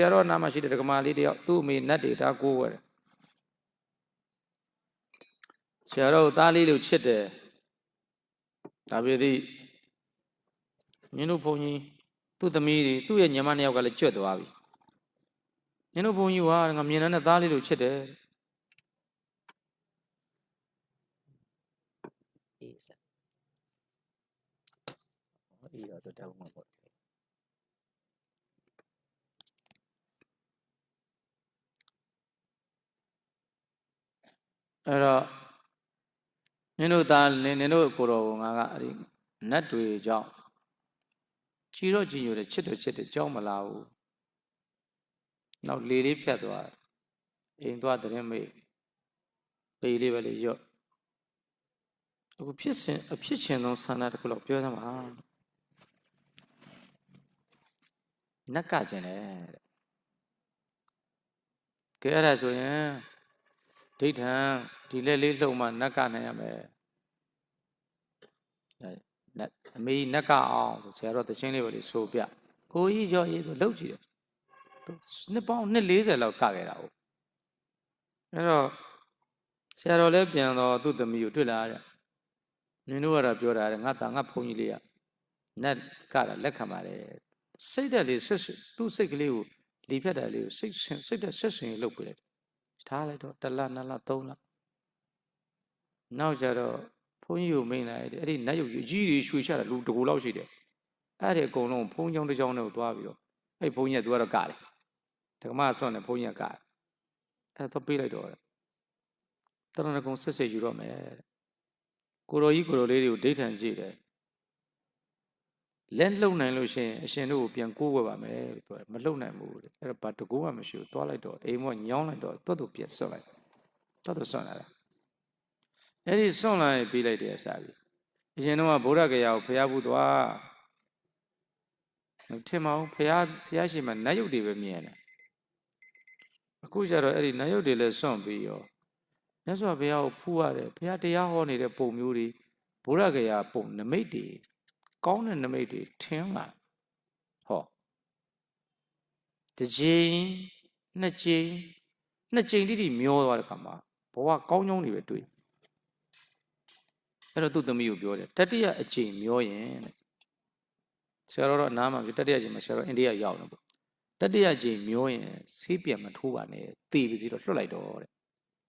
ဆရာတော်နာမရှိတဲ့ဒကမာလေးတယောက်သူ့အမေနတ်တွေဒါကိုးဝဲတယ်ဆရာတော်ကိုသားလေးလို့ချစ်တယ်ဒါပေသည်ညင်းတို့ဘုန်းကြီးသူ့သမီးတွေသူ့ရဲ့ညီမနှစ်ယောက်ကလည်းကြွတ်သွားပြီညင်းတို့ဘုန်းကြီးကငါမြင်တဲ့သားလေးလို့ချစ်တယ်အေးဆက်ဟောဒီတော့တော့တောင်းမှာပေါ့ အဲ့တော့နင်တို့သားနင်နင်တို့ကိုတော်ကငါကအဲ့ဒီနတ်တွေကြောင့်ကြည်တော့ကြည်ညိုတယ်ချစ်တော့ချစ်တယ်ကြောက်မလာဘူးနောက်လေလေးဖြတ်သွားတယ်အိမ်သွားတဲ့မေပေလေးပဲလေရော့အခုဖြစ်စဉ်အဖြစ်ချင်းသောဆန္ဒတစ်ခုလောက်ပြောစမ်းပါနတ်ကကျင်တယ်တဲ့ကဲအဲ့ဒါဆိုရင်ဒိဋ္ဌံ ဒီလက်လေးလှုံမှနတ်ကနိုင်ရမယ်ဒါနတ်အမေနတ်ကအောင်ဆိုဆရာတော်တချင်းလေးပဲလေဆိုပြကိုကြီးရောရေးဆိုလှုပ်ကြည့်တယ်သူနှစ်ပေါင်းနှစ်40လောက်ကခဲ့တာဟုတ်အဲ့တော့ဆရာတော်လည်းပြန်တော့သူ့သမီးကိုတွေ့လာတဲ့နင်တို့ကတော့ပြောတာတဲ့ငါတာငါဘုန်းကြီးလေးကနတ်ကတာလက်ခံပါတယ်စိတ်တက်လေးဆွတ်ဆွတ်သူ့စိတ်ကလေးကိုလီဖြတ်တယ်လေးကိုစိတ်ဆင်စိတ်တက်ဆက်ဆင်လှုပ်ပြတယ်ထားလိုက်တော့တစ်လနှစ်လသုံးလ နောက်ကြတော့ဘုန်းကြီးကိုမိန်လိုက်တယ်အဲ့ဒီနတ်ရုပ်ကြီးအကြီးကြီးရွှေချတာလူတကူလောက်ရှိတယ်အဲ့ဒီအကုန်လုံးဘုန်းကြောင်းတစ်ကြောင်းနဲ့ကိုသွားပြီးတော့အဲ့ဘုန်းကြီးကသူကတော့ကတယ်ဓမ္မဆွန့်နဲ့ဘုန်းကြီးကကတယ်အဲ့တော့ပေးလိုက်တော့တယ်တရဏဂုံဆက်ဆက်ယူတော့မယ်တဲ့ကိုတော်ကြီးကိုတော်လေးတွေကိုဒိဋ္ဌံကြည့်တယ်လက်လှုပ်နိုင်လို့ရှိရင်အရှင်တို့ကိုပြန်ကိုးဝဲပါမယ်လို့ပြောတယ်မလှုပ်နိုင်ဘူးတဲ့အဲ့တော့ဘာတကူမှမရှိဘူးသွားလိုက်တော့အိမ်မောညောင်းလိုက်တော့တွတ်တူပြန်ဆွတ်လိုက်တွတ်တူဆွတ်လာတာ အဲ့ဒီဆွတ်လာရင်ပြီးလိုက်တယ်အစားပြီအရင်တော့ဗုဒ္ဓဂယာကိုဖျားဘူးသွားမထင်ပါဘူးဖျားဖျားရှိမှနတ်ယုတ်တွေပဲမြင်တယ်အခုကျတော့အဲ့ဒီနတ်ယုတ်တွေလည်းဆွန့်ပြီးရောမြတ်စွာဘုရားကိုဖူးရတယ်ဘုရားတရားဟောနေတဲ့ပုံမျိုးတွေဗုဒ္ဓဂယာပုံနမိတ်တွေကောင်းတဲ့နမိတ်တွေထင်လာဟောတစ်ချိန်နှစ်ချိန်နှစ်ချိန်တိတိမျောသွားတဲ့ခါမှာဘဝကောင်းကျုံးတွေပဲတွေ့ အဲ့တော့သူ့သမီးကိုပြောတယ်တတိယအချိန်မျောရင်တဲ့ဆရာတော်တော့အနားမှာပြတတိယအချိန်မှာဆရာတော်အိန္ဒိယရောက်နေပေါ့တတိယအချိန်မျောရင်ဆေးပြန်မထိုးပါနဲ့သေပါစီတော့လွှတ်လိုက်တော့တဲ့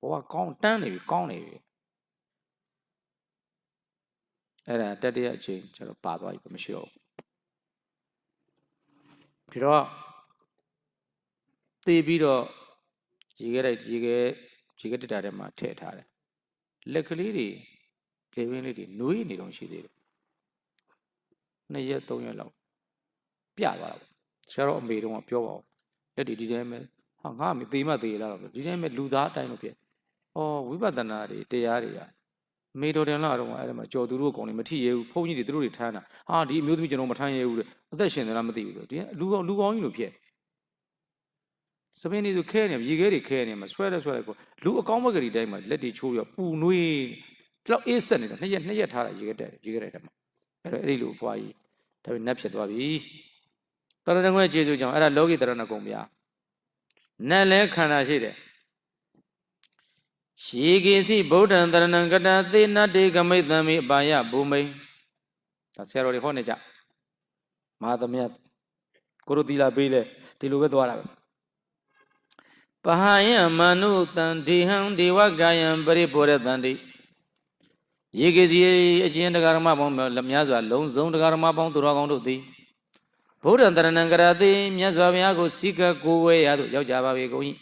ဘဝကောင်းတန်းနေပြီကောင်းနေပြီအဲ့ဒါတတိယအချိန်ကျတော့ပါသွားပြီမရှိတော့ဘူးဒီတော့သေပြီးတော့ရေခဲလိုက်ရေခဲရေခဲတက်တာထဲမှာထည့်ထားတယ်လက်ကလေးတွေ လေဝင်းလေးတွေနွေးနေတော့ရှိသေးတယ်နှစ်ရက်သုံးရက်လောက်ပြသွားတာပေါ့ဆရာတော်အမေတုန်းကပြောပါဦးလက်ဒီဒီတိုင်းပဲဟာငါအမေသေမှသေလားတော့ဒီတိုင်းပဲလူသားအတိုင်းလို့ဖြစ်ဩဝိပဿနာတွေတရားတွေကမေတော်တင်လာတော့အဲ့ဒါမှာကြော်သူတို့အကောင်တွေမထိရဲဘူးဘုန်းကြီးတွေသူတို့တွေထမ်းတာဟာဒီအမျိုးသမီးကျွန်တော်မထမ်းရဲဘူးတဲ့အသက်ရှင်တယ်လားမသိဘူးဆိုဒီလူကောင်လူကောင်းကြီးလို့ဖြစ်စပင်းနေသူခဲနေရေခဲတွေခဲနေမှာဆွဲလဲဆွဲလဲကိုလူအကောင်းဘက်ကလေးတိုင်းမှာလက်တွေချိုးပြီးပူနွေး ဒီလောက်အေးဆက်နေတာနှစ်ရက်နှစ်ရက်ထားတာရေခဲတက်ရေခဲတက်တယ်မှာအဲ့တော့အဲ့ဒီလိုဘွားကြီးဒါပေမဲ့နတ်ဖြစ်သွားပြီတရဏဂုံရဲ့ခြေစွကြောင့်အဲ့ဒါလောကီတရဏဂုံဗျာနတ်လဲခန္ဓာရှိတယ်ရှေကေစီဗုဒ္ဓံတရဏံကတသေနတေကမိတ်တံမိအပါယဘူမိန်ဒါဆရာတော်တွေဟောနေကြမဟာသမယကိုရတိလာပေးလဲဒီလိုပဲသွားတာပဲပဟယံမနုတံဒေဟံဒေဝကာယံပရိပောရတံတိ ရေကေစီအကျဉ်းတရားဓမ္မပေါင်းလများစွာလုံးစုံတရားဓမ္မပေါင်းသူတော်ကောင်းတို့သည်ဗုဒ္ဓံတရဏံကရသေမြတ်စွာဘုရားကိုစိကကိုဝဲရသို့ရောက်ကြပါပေကုန်၏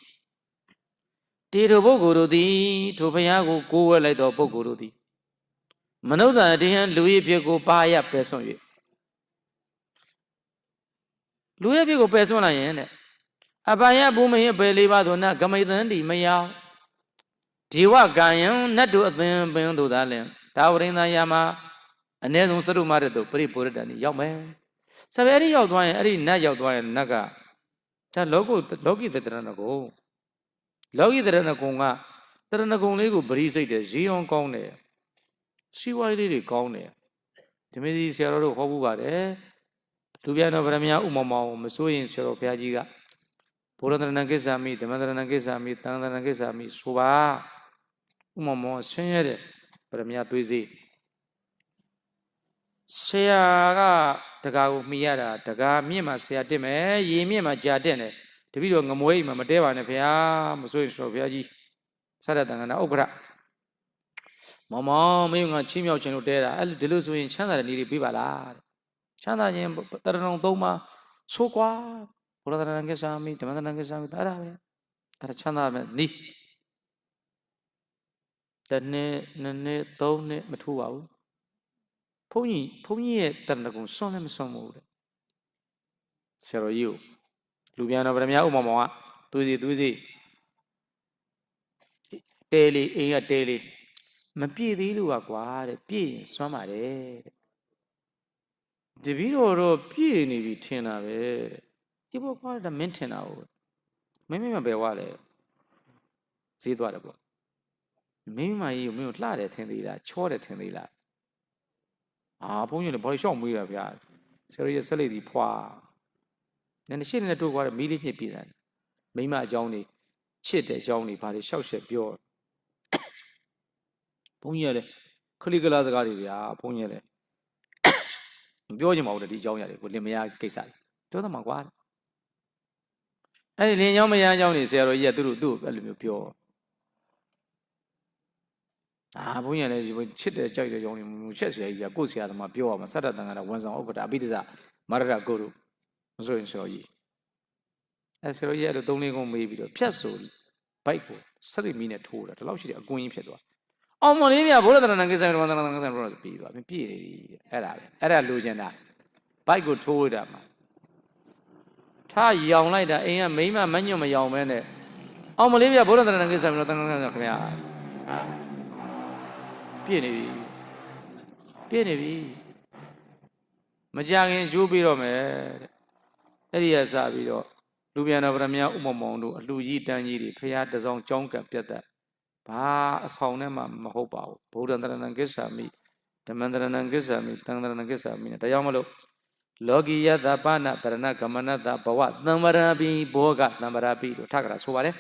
တေထိုပုဂ္ဂိုလ်တို့သည်ထိုဘုရားကိုကိုးဝဲလိုက်သောပုဂ္ဂိုလ်တို့သည်မနုဿာတေဟံလူ၏ဖြစ်ကိုပါရပယ်ဆွံ့၍လူရဲ့ဖြစ်ကိုပယ်ဆွံ့လိုက်ရင်တဲ့အပါယဘုမဟိပယ်လေးပါးသို့နဂမိတံတိမယောဒီဝကံယံနတ်တို့အသင်ပင်တို့သာလင် ဒါဝရိန္ဒယာမအ ਨੇ ဆုံးစရုမရတ်တို့ပရိပုရတန်นี่ရောက်မယ်ဆက်ပဲအဲ့ဒီရောက်သွားရင်အဲ့ဒီနတ်ရောက်သွားရင်နတ်ကဒါလောကုလောကီသတ္တရဏကိုလောကီတရဏဂုံကတရဏဂုံလေးကိုပရိစိတ်တယ်ဈေးအောင်ကောင်းတယ်စီဝိုင်းလေးတွေကောင်းတယ်ဒီမစီဆရာတော်တို့ဟောဘူးပါတယ်လူပြန်တော်ဗရမယဥမမောင်မစိုးရင်ဆရာတော်ဘုရားကြီးကဘုရားတရဏကိစ္ဆာမိဓမ္မတရဏကိစ္ဆာမိသံတရဏကိစ္ဆာမိဆိုပါဥမမောဆင်းရဲတဲ့ ပရမယသွေးစေးဆရာကတကာကိုမှီရတာတကာမြင့်မှာဆရာတက်မယ်ရေမြင့်မှာကြာတက်တယ်တပည့်တော်ငမွေးအိမ်မှာမတဲပါနဲ့ဘုရားမဆိုရင်ဆိုဘုရားကြီးဆရတတန်ခဏဥက္ကရမောင်မောင်မင်းကချီးမြှောက်ခြင်းလို့တဲတာအဲ့ဒီလိုဆိုရင်ချမ်းသာတဲ့နေတွေပြပါလားတဲ့ချမ်းသာခြင်းတရဏုံသုံးပါဆိုးကွာဘုရားတရဏကိစ္ဆာမိဓမ္မတရဏကိစ္ဆာမိဒါရပဲအဲ့ဒါချမ်းသာမယ်နီး တစ်နှစ်နှစ်နှစ်သုံးနှစ်မထူပါဘူးဘုန်းကြီးဘုန်းကြီးရဲ့တရဏဂုံစွန့်လည်းမစွန့်ဘူးတဲ့ဆရာတော်ကြီးကိုလူပြန်တော်ဗရမယဥမ္မာမောင်ကသူစီသူစီတဲလေးအိမ်ကတဲလေးမပြည့်သေးလို့ကွာတဲ့ပြည့်ရင်စွမ်းပါတယ်တဲ့တပည့်တော်တော့ပြည့်နေပြီထင်တာပဲဒီဘောကွာဒါမင်းထင်တာဟုတ်မင်းမင်းမပဲဝါလဲဈေးသွားတယ်ပေါ့ မိမကြီးကိုမင်းတို့လှတယ်ထင်သေးလားချောတယ်ထင်သေးလားအာဘုန်းကြီးလည်းဘာလို့ရှောက်မွေးတာဗျာဆရာရဲ့ဆက်လက်စီဖွာနည်းနည်းရှင်းနေတို့ကွာမီးလေးညစ်ပြတယ်မိမအကြောင်းနေချစ်တဲ့အကြောင်းနေဘာတွေရှောက်ရှက်ပြောဘုန်းကြီးကလည်းခလိကလာစကားတွေဗျာဘုန်းကြီးကလည်းမပြောချင်ပါဘူးလေဒီအကြောင်းရတယ်ကိုလင်မယားကိစ္စပြောသမှာကွာအဲ့ဒီလင်ယောင်းမယားအကြောင်းနေဆရာတော်ကြီးကသူတို့သူ့ကိုအဲ့လိုမျိုးပြော အာဘုန်းကြီးကလည်းဒီဘုန်းချစ်တယ်ကြိုက်တယ်ကြောင်းနေမချက်ဆရာကြီးကကိုယ်ဆရာသမားပြောရမှာစတ္တတန်ကရဝန်ဆောင်ဥက္ကဋ္ဌအဘိဓိစမရရကိုရုမဆိုရင်ဆရာကြီးအဲဆရာကြီးအဲ့လိုသုံးလေးကုန်းမေးပြီးတော့ဖြတ်ဆိုဘိုက်ကိုစရိမီနဲ့ထိုးတာဒီလောက်ရှိတယ်အကွင်းကြီးဖြစ်သွားအောင်မလေးမြဘုရားတရဏကိစ္စတော်တရဏကိစ္စတော်ပြီးသွားပြီပြည့်နေပြီအဲ့ဒါပဲအဲ့ဒါလိုချင်တာဘိုက်ကိုထိုးတာမှာထားရောင်လိုက်တာအိမ်ကမိမမညွတ်မရောင်မဲနဲ့အောင်မလေးမြဘုရားတရဏကိစ္စတော်တရဏကိစ္စခင်ဗျာ ပြည့်နေပြီပြည့်နေပြီမကြခင်ကျိုးပြီးတော့မယ်တဲ့အဲ့ဒီကစပြီးတော့လူပြန်တော်ဗရမယဥမမောင်တို့အလှကြီးတန်းကြီးတွေဖရာတစောင်းကြောင်းကံပြတ်သက်ဘာအဆောင်နဲ့မှမဟုတ်ပါဘူးဗုဒ္ဓံတရဏံကိစ္ဆာမိဓမ္မံတရဏံကိစ္ဆာမိသံတရဏံကိစ္ဆာမိနဲ့တရားမလို့လောကီယတပါဏတရဏကမနတဘဝသံဝရပိဘောဂသံဝရပိလို့ထပ်ကြတာဆိုပါတယ်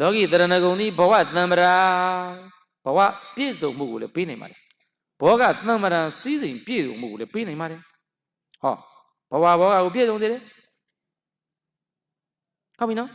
လောကီတရဏဂုံဤဘဝသံဝရာ ဘဝပြည့်စုံမှုကိုလည်းပေးနိုင်ပါတယ်ဘောဂသံဝရစည်းစိမ်ပြည့်စုံမှုကိုလည်းပေးနိုင်ပါတယ်ဟောဘဝဘောဂကိုပြည့်စုံသေးတယ်ဟုတ်ပြီနော်